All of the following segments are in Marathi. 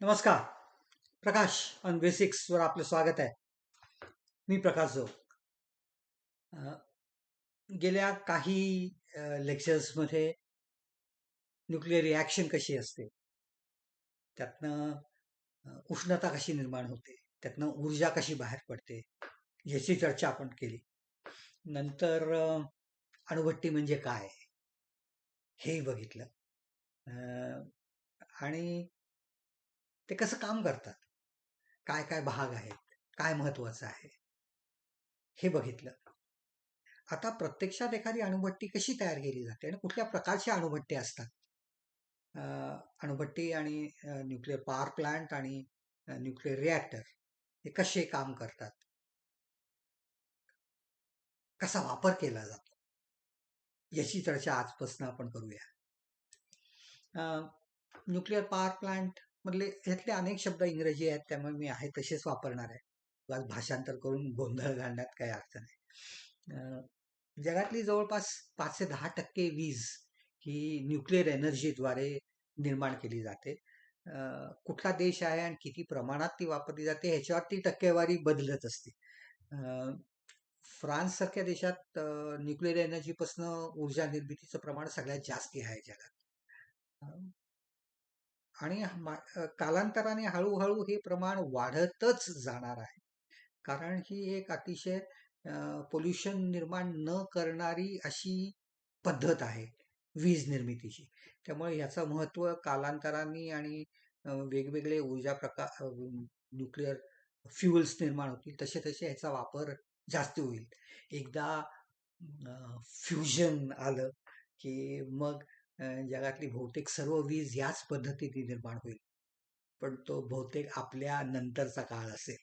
नमस्कार. प्रकाश ऑन बेसिक्सवर आपलं स्वागत आहे. मी प्रकाश जो गेल्या काही लेक्चर्समध्ये न्यूक्लिअर रिॲक्शन कशी असते? त्यातनं उष्णता कशी निर्माण होते? त्यातनं ऊर्जा कशी बाहेर पडते? याची चर्चा आपण केली. नंतर अणुभट्टी म्हणजे काय? हेही बघितलं. आणि ते कसं काम करतात? काय काय भाग आहेत? काय महत्वाचं आहे? हे बघितलं. आता प्रत्यक्षात एखादी अणुभट्टी कशी तयार केली जाते आणि कुठल्या प्रकारच्या अणुभट्टी असतात? अं, अणुभट्टी आणि न्यूक्लिअर पॉवर प्लांट आणि न्यूक्लिअर रिॲक्टर हे कसे काम करतात? कसा वापर केला जातो? याची चर्चा आजपासून आपण करूया. न्यूक्लिअर पॉवर प्लांट म्हटले ह्यातले अनेक शब्द इंग्रजी आहेत त्यामुळे मी आहे तसेच वापरणार आहे. आज भाषांतर करून गोंधळ घालण्यात काही अर्थ नाही. जगातली जवळपास पाच ते दहा टक्के वीज ही न्यूक्लिअर एनर्जीद्वारे निर्माण केली जाते. कुठला देश आहे आणि किती प्रमाणात ती वापरली जाते ह्याच्यावर ती टक्केवारी बदलत असते. फ्रान्स सारख्या देशात न्यूक्लिअर एनर्जीपासून ऊर्जा निर्मितीचं प्रमाण सगळ्यात जास्ती आहे जगात. आणि मा- कालांतराने हळूहळू हे प्रमाण वाढतच जाणार आहे. कारण ही एक अतिशय पोल्युशन निर्माण न करणारी अशी पद्धत आहे वीज निर्मितीची. त्यामुळे याचं महत्त्व कालांतराने आणि वेगवेगळे ऊर्जा प्रकार न्यूक्लिअर फ्युल्स निर्माण होतील तसे तसे याचा वापर जास्त होईल. एकदा फ्युजन आलं की मग जगातली बहुतेक सर्व वीज याच पद्धतीने निर्माण होईल. पण तो बहुतेक आपल्या नंतरचा काळ असेल.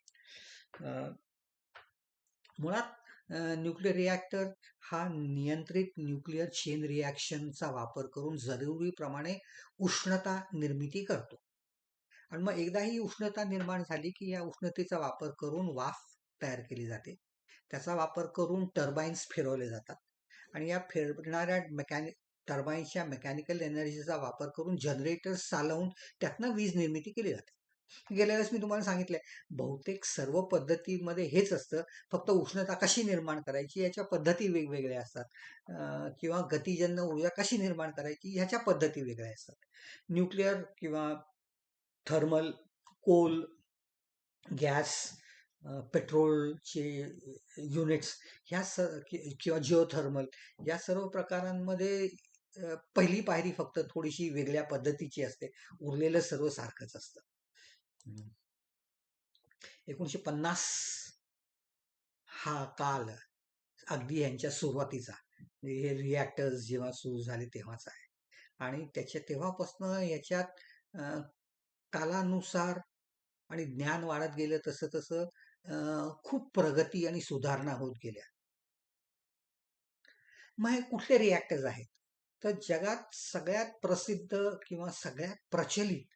मुळात न्यूक्लिअर रिॲक्टर हा नियंत्रित न्यूक्लिअर चेन रिॲक्शनचा वापर करून जरुरीप्रमाणे उष्णता निर्मिती करतो. आणि मग एकदा ही उष्णता निर्माण झाली की या उष्णतेचा वापर करून वाफ तयार केली जाते. त्याचा वापर करून टर्बाईन्स फिरवले जातात. आणि या फिरणाऱ्या मेकॅनिक टर्बाईनच्या मेकॅनिकल एनर्जीचा वापर करून जनरेटर्स चालवून त्यातनं वीज निर्मिती केली जाते. गेल्या वेळेस मी तुम्हाला सांगितलंय बहुतेक सर्व पद्धतीमध्ये हेच असतं. फक्त उष्णता कशी निर्माण करायची याच्या पद्धती वेगवेगळ्या असतात. किंवा गतिजन्य ऊर्जा कशी निर्माण करायची ह्याच्या पद्धती वेगळ्या असतात. न्यूक्लिअर किंवा थर्मल कोल गॅस पेट्रोलचे युनिट्स ह्या स किंवा जिओथर्मल या सर्व प्रकारांमध्ये पहिली पायरी फक्त थोडीशी वेगळ्या पद्धतीची असते. उरलेलं सर्व सारखंच असतं. एकोणीशे पन्नास हा काल अगदी यांच्या सुरुवातीचा. हे रिॲक्टर्स जेव्हा सुरू झाले तेव्हाच आहे. आणि त्याच्या तेव्हापासनं याच्यात अ, कालानुसार आणि ज्ञान वाढत गेलं तसं तसं अ, खूप प्रगती आणि सुधारणा होत गेल्या. मग हे कुठले रिॲक्टर्स आहेत? तर जगात सगळ्यात प्रसिद्ध किंवा सगळ्यात प्रचलित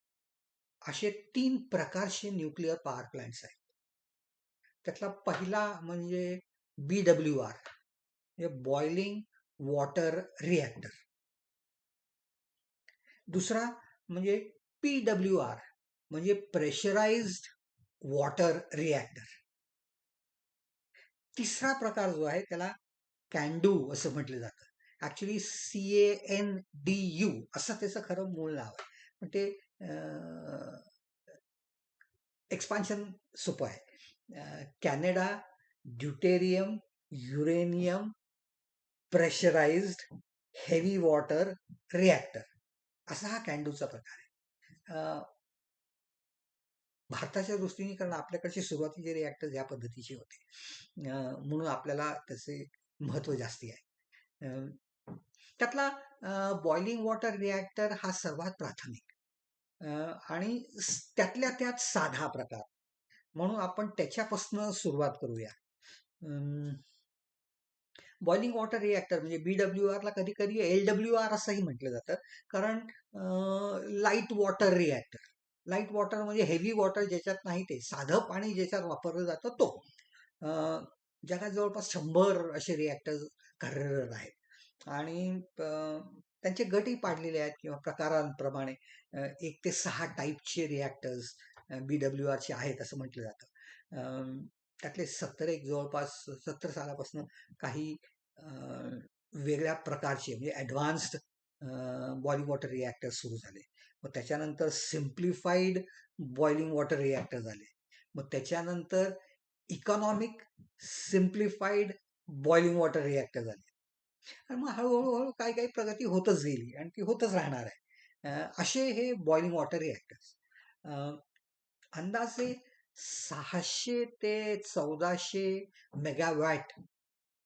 असे तीन प्रकारचे न्यूक्लिअर पॉवर प्लांट्स आहेत. त्यातला पहिला म्हणजे बी डब्ल्यू आर म्हणजे बॉइलिंग वॉटर रिॲक्टर दुसरा म्हणजे पी डब्ल्यू आर म्हणजे प्रेशराइज्ड वॉटर रिॲक्टर तिसरा प्रकार जो आहे त्याला कॅन्डू असं म्हटलं जातं. Actually C A N D U असं त्याचं खरं मूळ नाव आहे. पण ते एक्सपान्शन सोपं आहे. Canada deuterium uranium pressurized heavy water reactor. असा हा कॅन्डूचा प्रकार आहे. भारताच्या दृष्टीने कारण आपल्याकडचे सुरुवातीचे रिॲक्टर या पद्धतीचे होते. म्हणून आपल्याला त्याचे महत्त्व जास्ती आहे. त्यातला बॉइलिंग वॉटर रिॲक्टर हा सर्वात प्राथमिक. आणि त्यातल्या त्यात साधा प्रकार. म्हणून आपण त्याच्यापासून सुरुवात करूया. बॉइलिंग वॉटर रिॲक्टर म्हणजे बी डब्ल्यू आरला कधी कधी एल डब्ल्यू आर असंही म्हटलं जातं. कारण light water reactor light water म्हणजे हेवी वॉटर ज्याच्यात नाही ते साधं पाणी ज्याच्यात वापरलं जातं तो. जगात जवळपास शंभर असे रिॲक्टर कार्यरत आहेत. आणि अं, त्यांचे गटही पाडलेले आहेत किंवा प्रकारांप्रमाणे एक ते सहा टाईपचे रिॲक्टर्स बी डब्ल्यू आरचे आहेत असं म्हटलं जातं. त्यातले सत्तर एक जवळपास सत्तर सालापासून काही वेगळ्या प्रकारचे म्हणजे ॲडव्हान्स्ड बॉइलिंग वॉटर रिॲक्टर सुरू झाले. मग त्याच्यानंतर सिम्प्लिफाईड बॉइलिंग वॉटर रिॲक्टर झाले मग त्याच्यानंतर economic simplified boiling water reactor झाले आणि मग हळूहळू काही काही प्रगती होतच गेली आणि ती होतच राहणार आहे. असे हे बॉइलिंग वॉटर रिॲक्टर्स अंदाजे सहाशे ते चौदाशे मेगावॅट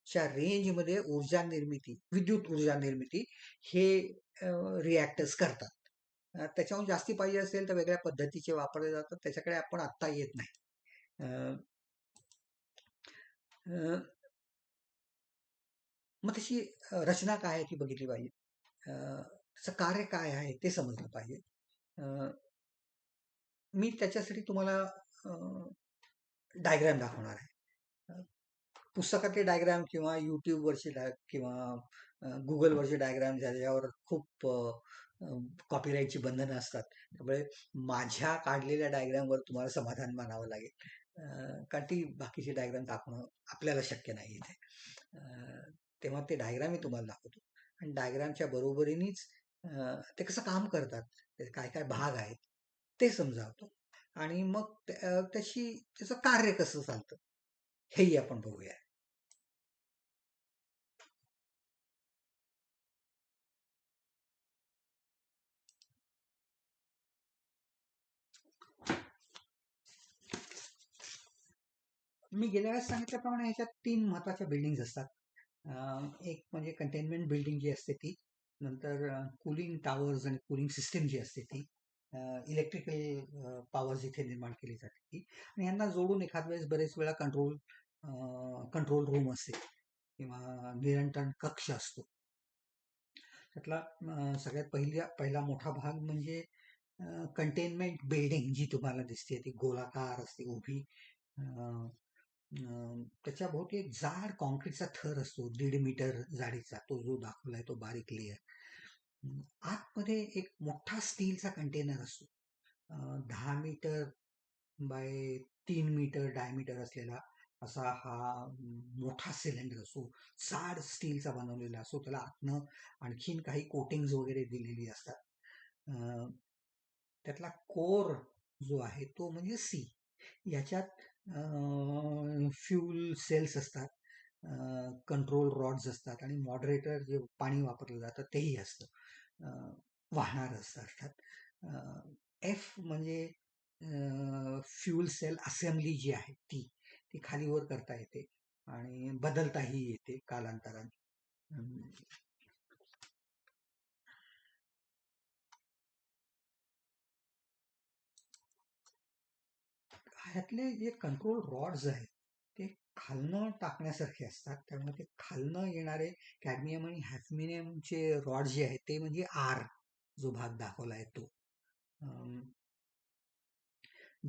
च्या रेंजमध्ये ऊर्जा निर्मिती विद्युत ऊर्जा निर्मिती हे रिॲक्टर्स करतात. त्याच्याहून जास्ती पाहिजे असेल तर वेगळ्या पद्धतीचे वापरले जातात. त्याच्याकडे आपण आत्ता येत नाही. मग त्याची रचना काय आहे ती बघितली पाहिजे. त्याचं कार्य काय आहे ते समजलं पाहिजे. मी त्याच्यासाठी तुम्हाला डायग्रॅम दाखवणार आहे. पुस्तकातले डायग्राम किंवा युट्यूबवरचे डाय किंवा गुगलवरचे डायग्राम ज्याच्यावर खूप कॉपीराईटची बंधनं असतात. त्यामुळे माझ्या काढलेल्या डायग्रामवर तुम्हाला समाधान मानावं लागेल. कारण ती बाकीचे डायग्राम दाखवणं आपल्याला शक्य नाही इथे. तेव्हा ते डायग्राम मी तुम्हाला दाखवतो. आणि डायग्रामच्या बरोबरीनेच ते कसं काम करतात ते काय काय भाग आहेत ते समजावतो. आणि मग त्याची त्याचं कार्य कसं चालतं हेही आपण बघूया. मी गेल्या वेळेस सांगितल्याप्रमाणे ह्याच्यात तीन महत्त्वाच्या बिल्डिंग असतात. एक म्हणजे कंटेनमेंट बिल्डिंग जी असते ती नंतर कुलिंग टावर्स आणि कुलिंग सिस्टीम जी असते ती इलेक्ट्रिकल पॉवर जिथे निर्माण केली जाते ती. आणि यांना जोडून एखाद वेळेस बरेच वेळा कंट्रोल कंट्रोल रूम असते किंवा नियंत्रण कक्ष असतो. त्यातला सगळ्यात पहिल्या पहिला मोठा भाग म्हणजे कंटेनमेंट बिल्डिंग जी तुम्हाला दिसते ती गोलाकार असते उभी त्याच्या भोवती एक जाड कॉन्क्रीटचा थर असतो दीड मीटर जाडीचा तो जो दाखवलाय तो बारीक लेअर आतमध्ये एक मोठा स्टीलचा कंटेनर असतो. दहा मीटर बाय तीन मीटर डायमीटर असलेला असा हा मोठा सिलेंडर असतो. जाड स्टीलचा बनवलेला असतो. त्याला आतनं आणखीन काही कोटिंग्स वगैरे दिलेली असतात. त्यातला कोर जो आहे तो म्हणजे सी याच्यात फ्यूल सेल्स असतात कंट्रोल रॉड्स असतात आणि मॉडरेटर जे पाणी वापरलं जातं तेही असतं वाहणार असतं अर्थात. एफ म्हणजे फ्यूल सेल असेंब्ली जी आहे ती ती खालीवर करता येते आणि बदलताही येते कालांतराने. ह्यातले जे कंट्रोल रॉड्स आहेत ते खालनं टाकण्यासारखे असतात. त्यामुळे ते खालनं येणारे कॅडमियम आणि हॅफमिनियमचे रॉड जे आहेत ते म्हणजे आर जो भाग दाखवला आहे तो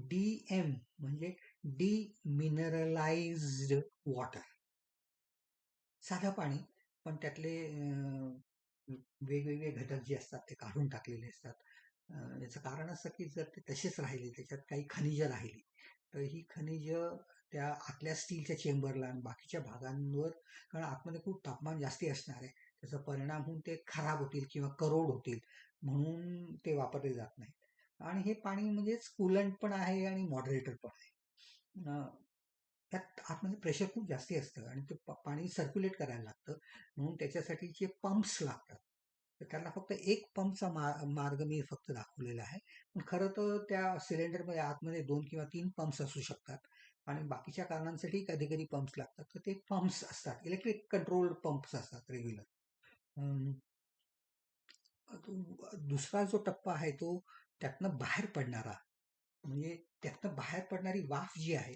डी एम म्हणजे डी मिनरलाइज्ड वॉटर साधं पाणी पण त्यातले वेगवेगळे घटक जे असतात ते काढून टाकलेले असतात. याचं कारण असं की जर ते तसेच राहिले त्याच्यात काही खनिजं राहिली तर ही खनिज त्या आतल्या स्टीलच्या चेंबरला आणि बाकीच्या भागांवर कारण आतमध्ये खूप तापमान जास्ती असणार आहे त्याचा परिणाम होऊन ते खराब होतील किंवा करोड होतील म्हणून ते वापरले जात नाही. आणि हे पाणी म्हणजेच कुलंट पण आहे आणि मॉडरेटर पण आहे. त्यात आतमध्ये प्रेशर खूप जास्ती असतं आणि ते पाणी सर्क्युलेट करायला लागतं म्हणून त्याच्यासाठी जे पंप्स लागतात तर त्याला फक्त एक पंपचा मार्ग मी फक्त दाखवलेला आहे. पण खरं तर त्या सिलेंडरमध्ये आतमध्ये दोन किंवा तीन पंप्स असू शकतात. आणि बाकीच्या कारणांसाठी कधी कधी पंप्स लागतात. तर ते पंप्स असतात. इलेक्ट्रिक कंट्रोल पंप्स असतात रेग्युलर. दुसरा जो टप्पा आहे तो त्यातनं बाहेर पडणारा म्हणजे त्यातनं बाहेर पडणारी वाफ जी आहे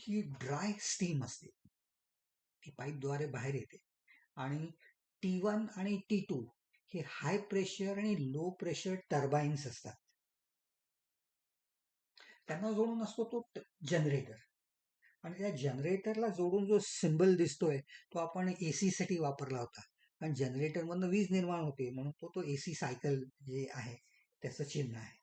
ही ड्राय स्टीम असते. ती पाईपद्वारे बाहेर येते. आणि टी वन आणि टी टू हे हाय प्रेशर आणि लो प्रेशर टर्बाईन्स असतात. त्यांना जोडून असतो तो जनरेटर आणि त्या जनरेटरला जोडून जो सिम्बल दिसतोय तो आपण एसी साठी वापरला होता. कारण जनरेटरमधनं वीज निर्माण होते म्हणून तो तो एसी सायकल जे आहे त्याचं चिन्ह आहे.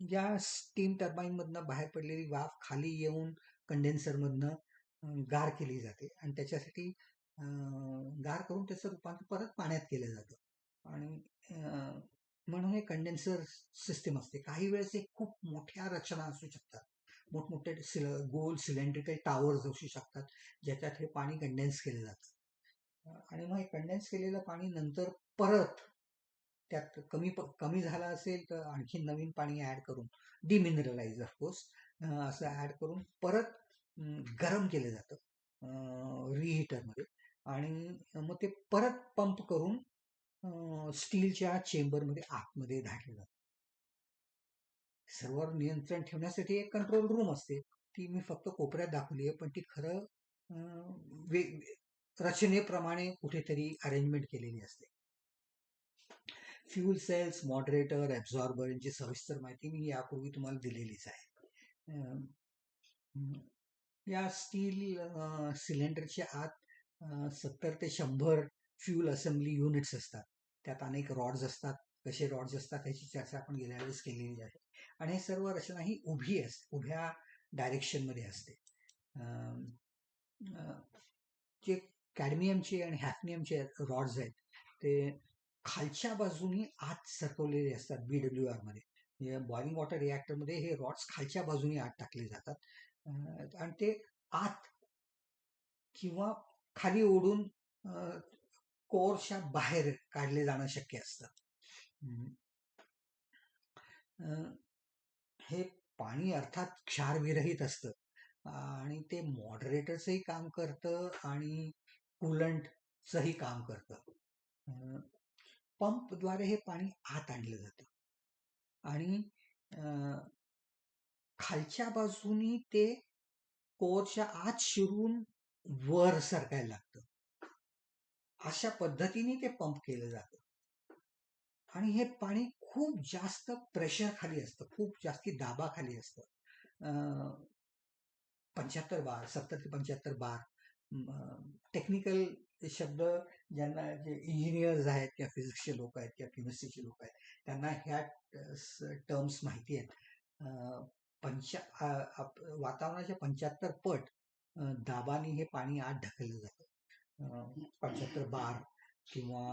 ज्या या स्टीम टर्बाईनमधनं बाहेर पडलेली वाफ खाली येऊन कंडेन्सरमधनं गार केली जाते. आणि त्याच्यासाठी गार करून त्याचं रूपांतर परत पाण्यात केलं जातं. आणि म्हणून हे कंडेन्सर सिस्टीम असते. काही वेळेस हे खूप मोठ्या रचना असू शकतात. मोठमोठे सिल गोल सिलेंड्रिकल टावर्स असू शकतात ज्याच्यात हे पाणी कंडेन्स केलं जातं. आणि मग हे कंडेन्स केलेलं पाणी नंतर परत त्यात कमी प- कमी झालं असेल तर आणखी नवीन पाणी ॲड करून डिमिनरलाइज ऑफकोर्स असं ॲड करून परत गरम केलं जातं रिहीटरमध्ये आणि मग ते परत पंप करून स्टीलच्या चेंबरमध्ये आतमध्ये धाडलं जातं सर्वांवर नियंत्रण ठेवण्यासाठी एक कंट्रोल रूम असते. ती मी फक्त कोपऱ्यात दाखवली आहे पण ती खरं वे- रचनेप्रमाणे कुठेतरी अरेंजमेंट केलेली असते. फ्यूल सेल्स मॉडरेटर ॲब्झॉर्बर यांची सविस्तर माहिती मी यापूर्वी तुम्हाला दिलेलीच आहे. या स्टील सिलेंडरच्या आत सत्तर ते शंभर फ्यूल असेंब्ली युनिट्स असतात. त्यात अनेक रॉड्स असतात. कसे रॉड्स असतात ह्याची चर्चा आपण गेल्या वेळेस केलेली आहे. आणि हे सर्व रचना ही उभी असते उभ्या डायरेक्शनमध्ये असते. जे कॅडमियमचे आणि हॅफनियमचे रॉड्स आहेत ते खालच्या बाजूनी आत सरकवलेले असतात बी डब्ल्यू आरमध्ये बॉइलिंग वॉटर रिॲक्टरमध्ये हे रॉड्स खालच्या बाजूनी आत टाकले जातात. आणि ते आत किंवा खाली ओढून कोअरच्या कोरच्या बाहेर काढले जाणं शक्य असतं. हे पाणी अर्थात क्षारविरहित असतं. आणि ते मॉडरेटरचंही काम करतं आणि कुलंटचंही काम करतं. पंपद्वारे हे पाणी आत आणलं जातं. आणि खालच्या बाजूनी ते कोरच्या आत शिरून वर सरकायला लागतं. अशा पद्धतीने ते पंप केलं जातं. आणि हे पाणी खूप जास्त प्रेशर खाली असतं. खूप जास्ती दाबाखाली असतं. पंच्याहत्तर बार सत्तर ते पंच्याहत्तर बार. टेक्निकल शब्द ज्यांना जे इंजिनियर्स आहेत किंवा फिजिक्सचे लोक आहेत किंवा केमिस्ट्रीचे लोक आहेत त्यांना ह्या टर्म्स माहिती आहेत. पंचा वातावरणाच्या पंच्याहत्तर पट दाबाने हे पाणी आत ढकललं जातं. पंच्याहत्तर बार किंवा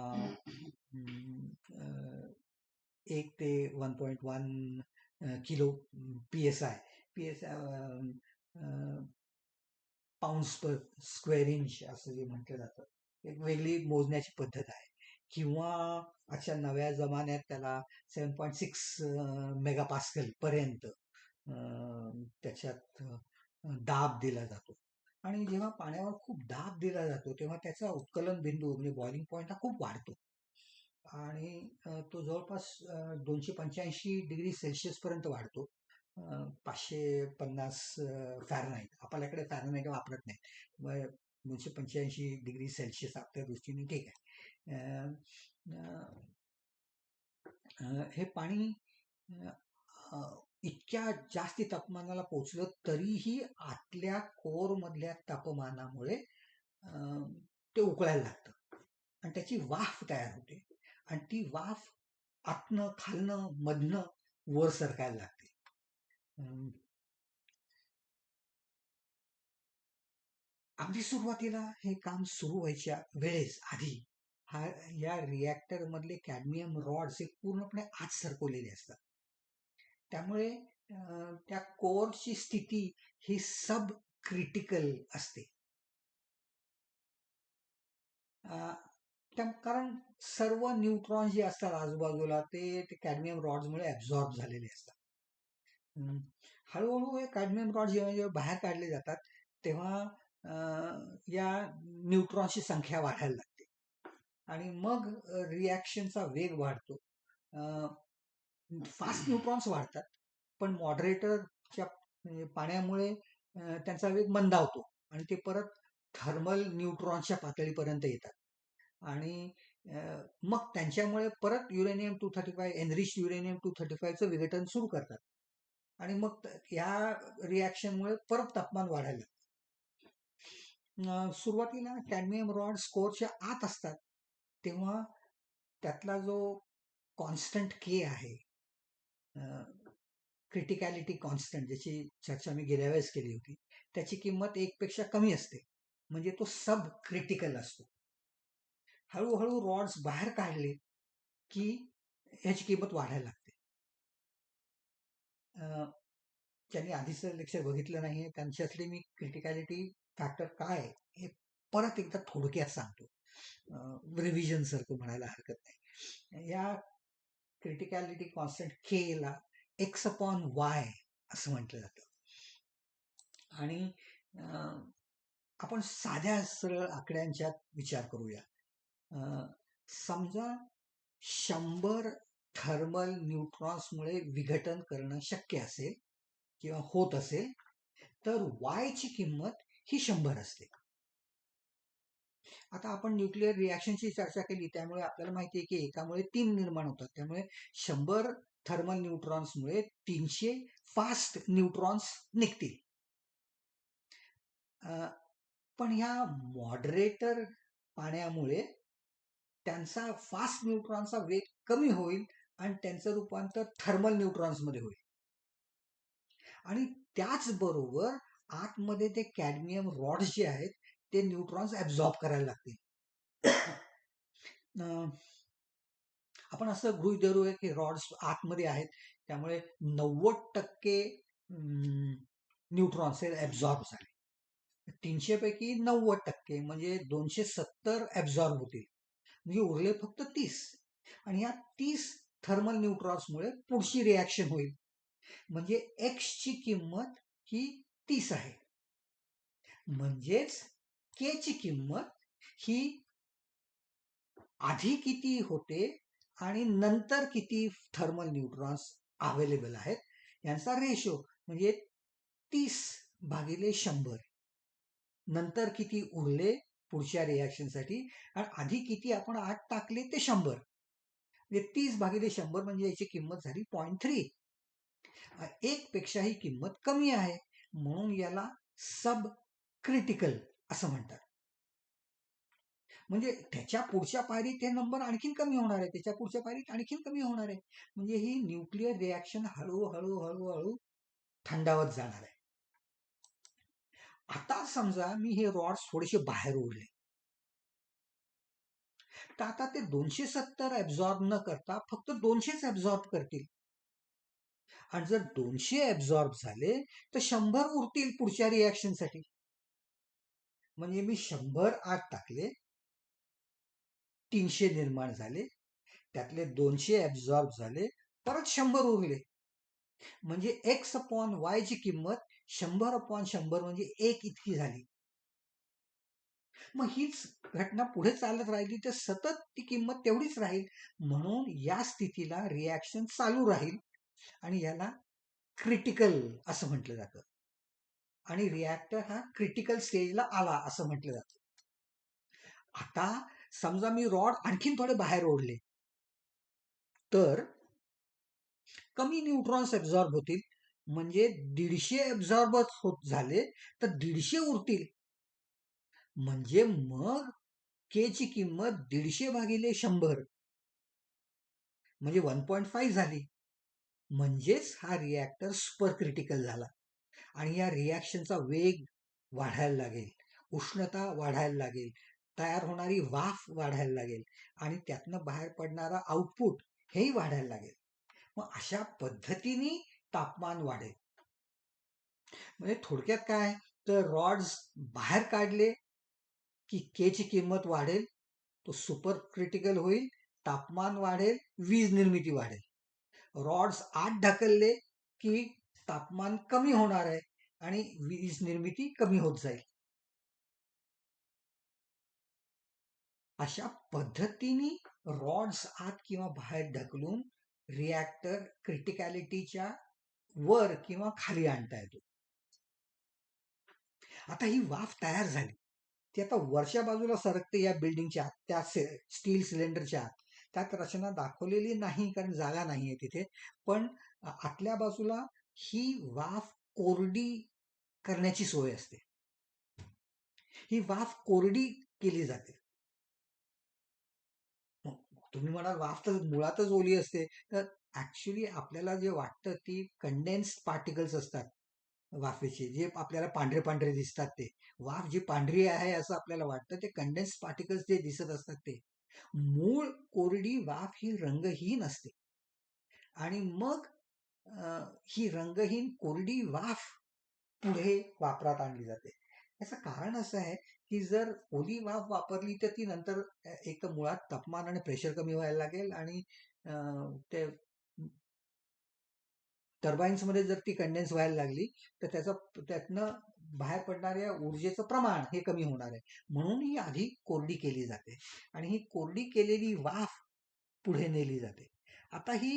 एक ते one point one kilo P S I. P S I pounds per square inch असं जे म्हटलं जातं. एक वेगळी मोजण्याची पद्धत आहे. किंवा अशा नव्या जमान्यात त्याला सेवन पॉईंट सिक्स मेगापास्कल पर्यंत त्याच्यात दाब दिला जातो. आणि जेव्हा पाण्यावर खूप दाब दिला जातो तेव्हा त्याचा उत्कलन बिंदू म्हणजे बॉइलिंग पॉईंट हा खूप वाढतो. आणि तो जवळपास दोनशे पंच्याऐंशी डिग्री सेल्सिअस पर्यंत वाढतो. पाचशे पन्नास फॅरनाईट आपल्याकडे फॅरनाईट वापरत नाही. दोनशे पंच्याऐंशी डिग्री सेल्सिअस आपल्या दृष्टीने ठीक आहे. हे पाणी इतक्या जास्ती तापमानाला पोचलं तरीही आतल्या कोरमधल्या तापमानामुळे अं, ते उकळायला लागतं. आणि त्याची वाफ तयार होते. आणि ती वाफ आतनं खालनं मधनं वर सरकायला लागते. अगदी सुरुवातीला हे काम सुरू व्हायच्या वेळेस आधी हा या रिॲक्टर मधले कॅडमियम रॉड्स हे पूर्णपणे आत सरकवलेले असतात. त्यामुळे त्या कोरची स्थिती ही सब क्रिटिकल असते. कारण सर्व न्यूट्रॉन जे असतात आजूबाजूला ते कॅडमियम रॉड्समुळे ऍब्झॉर्ब झालेले असतात. हम्म. हळूहळू हे कॅडमियम रॉड जेव्हा जेव्हा बाहेर काढले जातात तेव्हा या न्यूट्रॉनची संख्या वाढायला लागते. आणि मग रिॲक्शनचा वेग वाढतो. फास्ट न्यूट्रॉन्स वाढतात पण मॉडरेटरच्या म्हणजे पाण्यामुळे त्यांचा वेग मंदावतो आणि ते परत थर्मल न्यूट्रॉन्सच्या पातळीपर्यंत येतात आणि मग त्यांच्यामुळे परत uranium two thirty five enrich uranium two thirty फायचं विघटन सुरू करतात आणि मग या रिॲक्शनमुळे परत तापमान वाढायला लागतं. सुरुवातीला कॅडमियम रॉड स्कोअरच्या आत असतात तेव्हा त्यातला जो कॉन्स्टंट के आहे क्रिटिकॅलिटी कॉन्स्टंट ज्याची चर्चा मी गेल्या वेळेस केली होती त्याची किंमत एकपेक्षा कमी असते. म्हणजे तो सब क्रिटिकल असतो. हळूहळू रॉड्स बाहेर काढले की ह्याची किंमत वाढायला लागते. ज्यांनी आधीच लेक्चर बघितलं नाही त्यांच्यासाठी मी क्रिटिकॅलिटी फॅक्टर काय हे परत एकदा थोडक्यात सांगतो. रिव्हिजन सारखं म्हणायला हरकत नाही. या क्रिटिकॅलिटी कॉन्स्टंट के ला एक्स अपॉन वाय असं म्हटलं जातं. आणि आपण साध्या सरळ आकड्यांच्या विचार करूया. समजा शंभर थर्मल न्यूट्रॉन्समुळे विघटन करणं शक्य असेल किंवा होत असेल तर वायची किंमत ही शंभर असते. आता आपण न्यूक्लिअर रिॲक्शनची चर्चा केली त्यामुळे आपल्याला माहिती आहे की एकामुळे तीन निर्माण होतात. त्यामुळे शंभर थर्मल न्यूट्रॉन्समुळे तीनशे फास्ट न्यूट्रॉन्स निघतील. पण ह्या मॉडरेटर पाण्यामुळे त्यांचा फास्ट न्यूट्रॉनचा वेग कमी होईल आणि त्यांचं रूपांतर थर्मल न्यूट्रॉन्समध्ये होईल. आणि त्याचबरोबर आतमध्ये ते कॅडमियम रॉड्स जे आहेत ते न्यूट्रॉन्स ऍब्झॉर्ब करायला लागतील. आपण असं गृहित धरूया की रॉड्स आतमध्ये आहेत. त्यामुळे नव्वद टक्के न्यूट्रॉन्स हे ऍब्झॉर्ब झाले. तीनशे पैकी नव्वद टक्के म्हणजे दोनशे सत्तर ऍब्झॉर्ब होतील. म्हणजे उरले फक्त तीस. आणि या तीस थर्मल न्यूट्रॉन्समुळे पुढची रिॲक्शन होईल. म्हणजे एक्सची किंमत ही तीस आहे. म्हणजेच के ची किंमत ही आधी किती होते आणि नंतर किती थर्मल न्यूट्रॉन्स अवेलेबल आहेत यांचा रेशो म्हणजे तीस भागिले शंभर. नंतर किती उरले पुढच्या रिॲक्शनसाठी आणि आधी किती आपण आत टाकले ते शंभर. म्हणजे तीस भागिले शंभर म्हणजे याची किंमत झाली पॉईंट थ्री एक पेक्षा ही किंमत कमी आहे म्हणून याला सब क्रिटिकल असं म्हणतात. म्हणजे त्याच्या पुढच्या पायरीत ते नंबर आणखीन कमी होणार आहे. त्याच्या पुढच्या पायरीत आणखीन कमी होणार आहे. म्हणजे ही न्यूक्लिअर रिॲक्शन हळूहळू हळूहळू थंडावत जाणार आहे. आता समजा मी हे रॉड थोडेसे बाहेर उरले तर आता ते दोनशे सत्तर ऍब्झॉर्ब न करता फक्त दोनशेच ऍब्झॉर्ब करतील. आणि जर दोनशे ऍब्झॉर्ब झाले तर शंभर उरतील पुढच्या रिॲक्शनसाठी म्हणजे मी शंभर आत टाकले. तीनशे निर्माण झाले. त्यातले दोनशे ऍब्झॉर्ब झाले. परत शंभर उरले. म्हणजे एक्स अपॉन वाय ची किंमत शंभर अपॉन शंभर म्हणजे एक इतकी झाली. मग हीच घटना पुढे चालत राहिली तर सतत ती किंमत तेवढीच राहील. म्हणून या स्थितीला रिॲक्शन चालू राहील. आणि याला क्रिटिकल असं म्हटलं जातं. आणि रिॲक्टर हा क्रिटिकल स्टेजला आला असं म्हटलं जातं. आता समजा मी रॉड आणखीन थोडे बाहेर ओढले तर कमी न्यूट्रॉन्स ऍब्झॉर्ब होतील. म्हणजे दीडशे एब्झॉर्ब होत झाले तर दीडशे उरतील. म्हणजे मग के ची किंमत दीडशे भागिले शंभर. म्हणजे वन पॉईंट फाईव्ह झाली. म्हणजेच हा रिॲक्टर सुपर क्रिटिकल झाला. आणि या रिॲक्शनचा वेग वाढायला लागेल. उष्णता वाढायला लागेल. तयार होणारी वाफ वाढायला लागेल. आणि त्यातनं बाहेर पडणारा आउटपुट हेही वाढायला लागेल. मग अशा पद्धतीने तापमान वाढेल. म्हणजे थोडक्यात काय? तर रॉड्स बाहेर काढले की के ची किंमत वाढेल. तो सुपर क्रिटिकल होईल. तापमान वाढेल. वीज निर्मिती वाढेल. रॉड्स आत ढकलले की तापमान कमी होणार आहे आणि वीज निर्मिती कमी होत जाईल. अशा पद्धतीने रॉड्स आत किंवा बाहेर ढकलून रिॲक्टर क्रिटिकॅलिटीच्या वर किंवा खाली आणता येतो. आता ही वाफ तयार झाली. ती आता वरच्या बाजूला सरकते या बिल्डिंगच्या आत. त्या स्टील सिलेंडरच्या आत. त्यात रचना दाखवलेली नाही कारण जागा नाहीये तिथे. पण आतल्या बाजूला ही वाफ कोरडी करण्याची सोय असते. ही वाफ कोरडी केली जाते. तुम्ही म्हणाल वाफ तर मुळातच ओली असते. तर ऍक्च्युली आपल्याला जे वाटतं ती कंडेन्स पार्टिकल्स असतात वाफेचे जे आपल्याला पांढरे पांढरे दिसतात ते. वाफ जी पांढरी आहे असं आपल्याला वाटतं ते कंडेन्स पार्टिकल्स जे दिसत असतात ते. मूळ कोरडी वाफ ही रंगहीन असते. आणि मग ही रंगहीन कोरडी वाफ पुढे वापरात आणली जाते. याचं कारण असं आहे की जर ओली वाफ वापरली तर ती नंतर एक तर मुळात तापमान आणि प्रेशर कमी व्हायला लागेल आणि ते टर्बाईन्समध्ये जर ती कंडेन्स व्हायला लागली तर त्याचं त्यातनं बाहेर पडणाऱ्या ऊर्जेचं प्रमाण हे कमी होणार आहे. म्हणून ही आधी कोरडी केली जाते आणि ही कोरडी केलेली वाफ पुढे नेली जाते. आता ही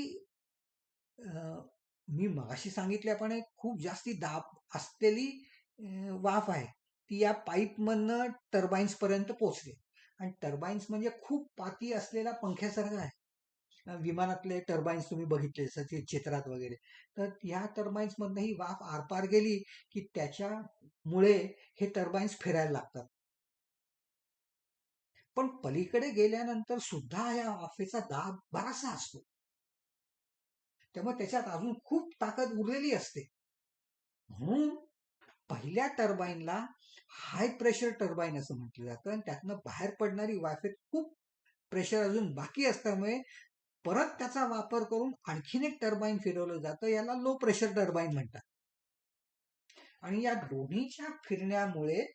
मी मगाशी सांगितल्याप्रमाणे खूप जास्ती दाब असलेली वाफ आहे. ती या पाईपमधनं टर्बाईन्सपर्यंत पोचते आणि टर्बाईन्स म्हणजे खूप पाती असलेला पंख्यासारखा आहे. विमानातले टर्बाईन्स तुम्ही बघितले चित्रात वगैरे. तर ह्या टर्बाईन्स मधनं ही वाफ आरपार गेली की त्याच्यामुळे हे टर्बाईन्स फिरायला लागतात. पण पलीकडे गेल्यानंतर सुद्धा या वाफेचा दाब बराचसा असतो. त्यामुळे त्याच्यात अजून खूप ताकद उरलेली असते. म्हणून पहिल्या टर्बाईनला हाय प्रेशर टर्बाईन असं म्हटलं जातं आणि त्यातनं बाहेर पडणारी वाफेत खूप प्रेशर अजून बाकी असल्यामुळे परत त्याचा वापर करून आणखीन एक टर्बाईन फिरवलं जातं याला लो प्रेशर टर्बाईन म्हणतात. आणि या दोन्हीच्या फिरण्यामुळे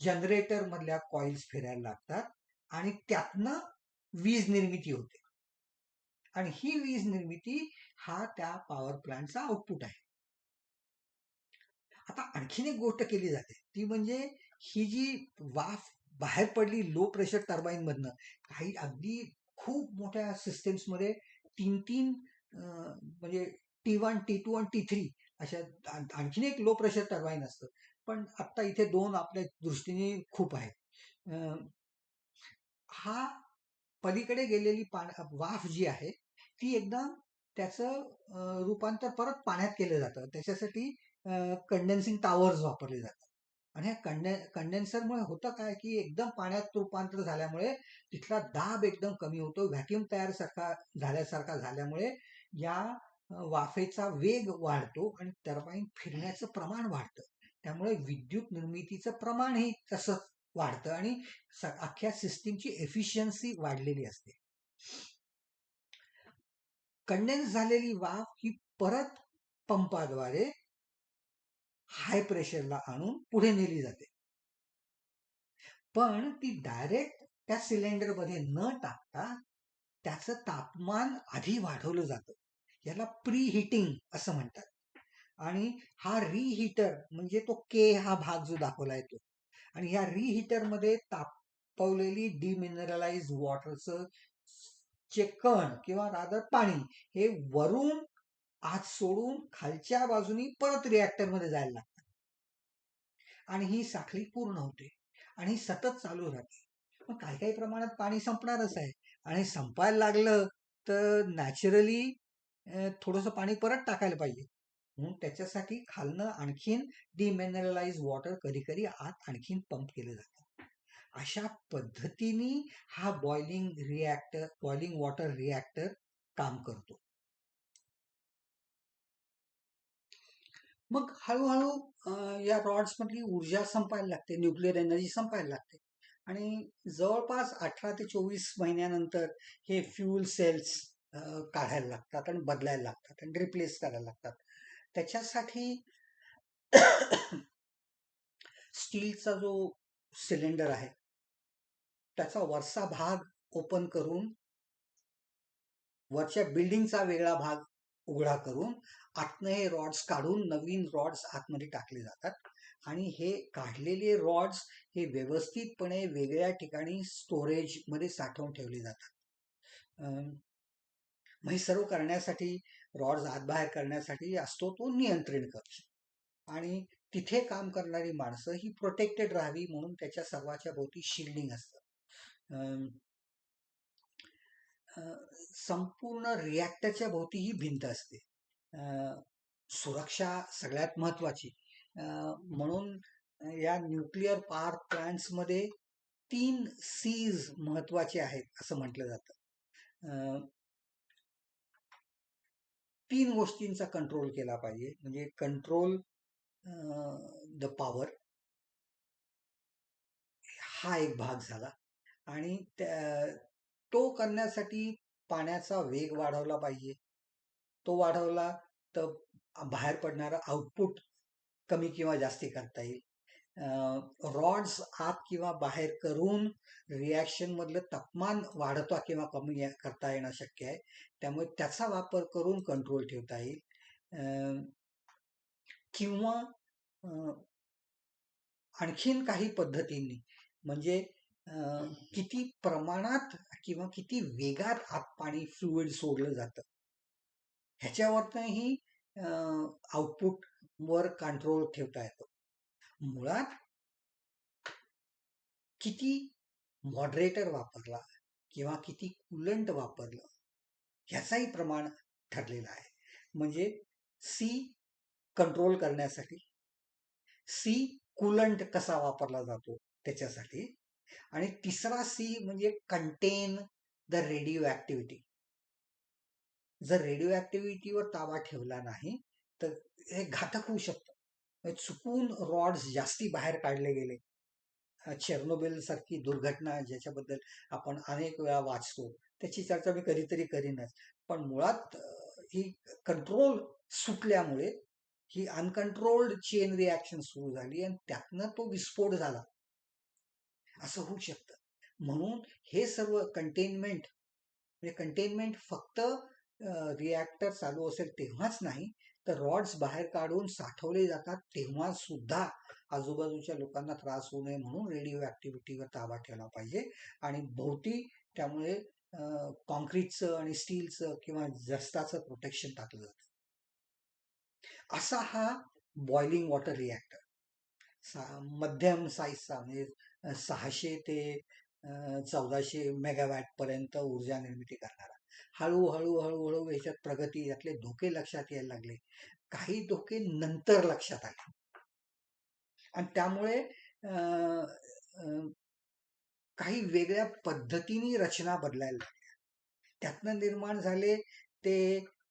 जनरेटर मधल्या कॉइल्स फिरायला लागतात आणि त्यातनं वीज निर्मिती होते. आणि ही वीज निर्मिती हा त्या पॉवर प्लांटचा आउटपुट आहे. आता आणखीन एक गोष्ट केली जाते. ती म्हणजे ही जी वाफ बाहेर पडली लो प्रेशर टर्बाईन मधनं काही अगदी खूप मोठ्या सिस्टम्समध्ये तीन तीन म्हणजे टी वन टी टू आणि टी थ्री अशा आणखीन एक लो प्रेशर टर्बाईन असतं. पण आता इथे दोन आपल्या दृष्टीने खूप आहेत. हा पलीकडे गेलेली वाफ जी आहे ती एकदम त्याचं रूपांतर परत पाण्यात केलं जातं. त्याच्यासाठी कंडेन्सिंग टावर्स वापरले जातात. आणि ह्या कंडे कंडेन्सरमुळे होतं काय की एकदम पाण्यात रूपांतर झाल्यामुळे तिथला दाब एकदम कमी होतो. व्हॅक्युम तयार सारखा झाल्यासारखा झाल्यामुळे या वाफेचा वेग वाढतो आणि टर्बाईन फिरण्याचं प्रमाण वाढतं. त्यामुळे विद्युत निर्मितीचं प्रमाणही तसंच वाढतं आणि अख्ख्या सिस्टीमची एफिशियन्सी वाढलेली असते. कंडेन्स झालेली वाफ ही परत पंपाद्वारे हाय प्रेशरला आणून पुढे नेली जाते. पण ती डायरेक्ट त्या सिलेंडरमध्ये न टाकता त्याचं तापमान आधी वाढवलं जातं. याला प्री हिटिंग असं म्हणतात. आणि हा रिहीटर म्हणजे तो के हा भाग जो दाखवला येतो. आणि या रिहीटरमध्ये तापवलेली डिमिनरलाइज वॉटरचं चे कण किंवा रादर पाणी हे वरून आत सोडून खालच्या बाजूनी परत रिॲक्टरमध्ये जायला लागतात आणि ही साखळी पूर्ण होते. आणि सतत चालू राहते. मग काही काही प्रमाणात पाणी संपणारच आहे. आणि संपायला लागलं तर नॅचरली थोडस पाणी परत टाकायला पाहिजे. म्हणून त्याच्यासाठी खालनं आणखीन डिमिनरलाइज वॉटर कधी कधी आत आणखीन पंप केलं जातं. अशा पद्धतीने हा boiling reactor boiling water reactor काम करतो. मग हळूहळू या रॉड्स मधली ऊर्जा संपायला लागते न्यूक्लिअर एनर्जी संपायला लागते. आणि जवळपास अठरा ते चोवीस महिन्यानंतर हे फ्युल सेल्स काढायला लागतात आणि बदलायला लागतात आणि रिप्लेस करायला लागतात. त्याच्यासाठी स्टीलचा जो सिलेंडर आहे त्याचा वरचा भाग ओपन करून वरच्या बिल्डिंगचा वेगळा भाग उघडा करून आतनं हे रॉड्स काढून नवीन रॉड्स आतमध्ये टाकले जातात. आणि हे काढलेले रॉड्स हे व्यवस्थितपणे वेगळ्या ठिकाणी स्टोरेजमध्ये साठवून ठेवले जातात. हे सर्व करण्यासाठी रॉड्स आतबाहेर करण्यासाठी असतो तो नियंत्रण कक्ष. आणि तिथे काम करणारी माणसं ही प्रोटेक्टेड राहावी म्हणून त्याच्या सर्वाच्या भोवती शिल्डिंग असतं. संपूर्ण रिॲक्टरच्या भोवती ही भिंत असते. सुरक्षा सगळ्यात महत्वाची. म्हणून या न्यूक्लिअर पॉवर प्लांट्समध्ये तीन सीज महत्त्वाचे आहेत असं म्हटलं जातं. तीन गोष्टींचा कंट्रोल केला पाहिजे. म्हणजे कंट्रोल द पॉवर हा एक भाग झाला. आणि तो करण्यासाठी पाण्याचा वेग वाढवला पाहिजे. तो वाढवला तर बाहेर पडणारा आउटपुट कमी किंवा जास्ती करता येईल. रॉड्स आत किंवा बाहेर करून रिॲक्शन मधलं तापमान वाढता किंवा कमी करता येणं शक्य आहे. त्यामुळे त्याचा वापर करून कंट्रोल ठेवता येईल. किंवा आणखीन काही पद्धतींनी म्हणजे किती प्रमाणात किंवा किती वेगात आत पाणी फ्लुइड सोडलं जातं. ह्याच्यावरनंही आउटपुट वर कंट्रोल ठेवता येतो. मुळात किती मॉडरेटर वापरला किंवा किती कुलंट वापरलं ह्याचाही प्रमाण ठरलेलं आहे. म्हणजे सी कंट्रोल करण्यासाठी सी कुलंट कसा वापरला जातो त्याच्यासाठी आणि तिसरा सी म्हणजे कंटेन द रेडिओ ऍक्टिव्हिटी जर रेडिओ ऍक्टिव्हिटीवर ताबा ठेवला नाही तर हे घातक होऊ शकतं. म्हणजे चुकून रॉड्स जास्ती बाहेर काढले गेले. चेर्नोबिल सारखी दुर्घटना ज्याच्याबद्दल आपण अनेक वेळा वाचतो त्याची चर्चा मी कधीतरी करीनच. पण मुळात ही कंट्रोल सुटल्यामुळे ही अनकंट्रोल्ड चेन रिॲक्शन सुरू झाली आणि त्यातनं तो विस्फोट झाला. असं होऊ शकतं. म्हणून हे सर्व कंटेनमेंट म्हणजे कंटेनमेंट फक्त रिॲक्टर चालू असेल तेव्हाच नाही तर रॉड्स बाहेर काढून साठवले जातात तेव्हा सुद्धा आजूबाजूच्या लोकांना त्रास होऊ नये म्हणून रेडिओ ऍक्टिव्हिटीवर ताबा ठेवला पाहिजे. आणि भोवती त्यामुळे कॉन्क्रीटचं आणि स्टीलचं किंवा जस्ताचं प्रोटेक्शन टाकलं जातं. असा हा बॉइलिंग वॉटर रिॲक्टर मध्यम साईजचा म्हणजे सहाशे ते चौदाशे मेगावॅट पर्यंत ऊर्जा निर्मिती करणारा. हळूहळू हळूहळू याच्यात प्रगती यातले धोके लक्षात यायला लागले. काही धोके नंतर लक्षात आले. आणि त्यामुळे काही वेगळ्या पद्धतीने रचना बदलायला लागल्या. त्यातनं निर्माण झाले ते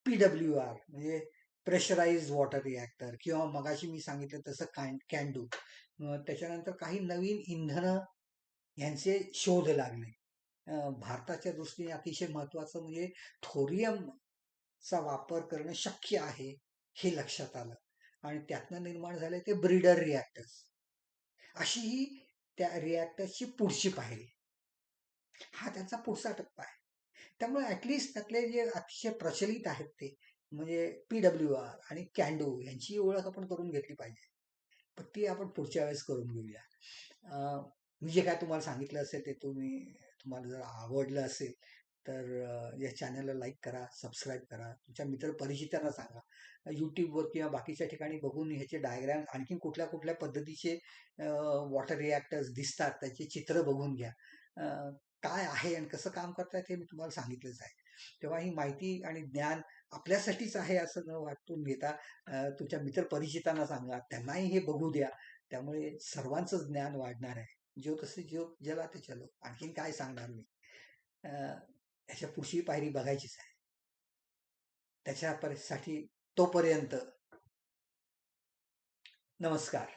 पीडब्ल्यू आर म्हणजे प्रेशराइज वॉटर रिॲक्टर किंवा मगाशी मी सांगितलं तसं कॅन कॅन्डू त्याच्यानंतर काही नवीन इंधन यांचे शोध लागले. भारताच्या दृष्टीने अतिशय महत्वाचं म्हणजे थोरियमचा वापर करणं शक्य आहे हे लक्षात आलं. आणि त्यातनं निर्माण झाले ते ब्रीडर रिॲक्टर्स. अशी ही त्या रिॲक्टर्सची पुढची पाहिली हा त्याचा पुढचा टप्पा आहे. त्यामुळे ऍटलिस्ट त्यातले जे अतिशय प्रचलित आहेत ते म्हणजे पी डब्ल्यू आर आणि कॅन्डू यांची ओळख आपण करून घेतली पाहिजे. पण ती आपण पुढच्या वेळेस करून घेऊया. मी जे म्हणजे काय तुम्हाला सांगितलं असेल ते तुम्ही तुम्हाला जर आवडलं असेल तर या चॅनलला लाईक करा सबस्क्राईब करा. तुमच्या मित्र परिचितांना सांगा. यूट्यूबवर किंवा बाकीच्या ठिकाणी बघून ह्याचे डायग्रॅम आणखी कुठल्या कुठल्या पद्धतीचे वॉटर रिॲक्टर्स दिसतात त्याचे चित्र बघून घ्या. काय आहे आणि कसं काम करतात हे मी तुम्हाला सांगितलंच आहे. तेव्हा ही माहिती आणि ज्ञान आपल्यासाठीच आहे असं न वाटून घेता तुमच्या मित्र परिचितांना सांगा. त्यांनाही हे बघू द्या. त्यामुळे सर्वांचं ज्ञान वाढणार आहे. जो तसे जो जला ते चलो. आणखीन काय सांगणार मी? ह्याच्या पुढची पायरी बघायचीच आहे. त्याच्यासाठी तोपर्यंत नमस्कार.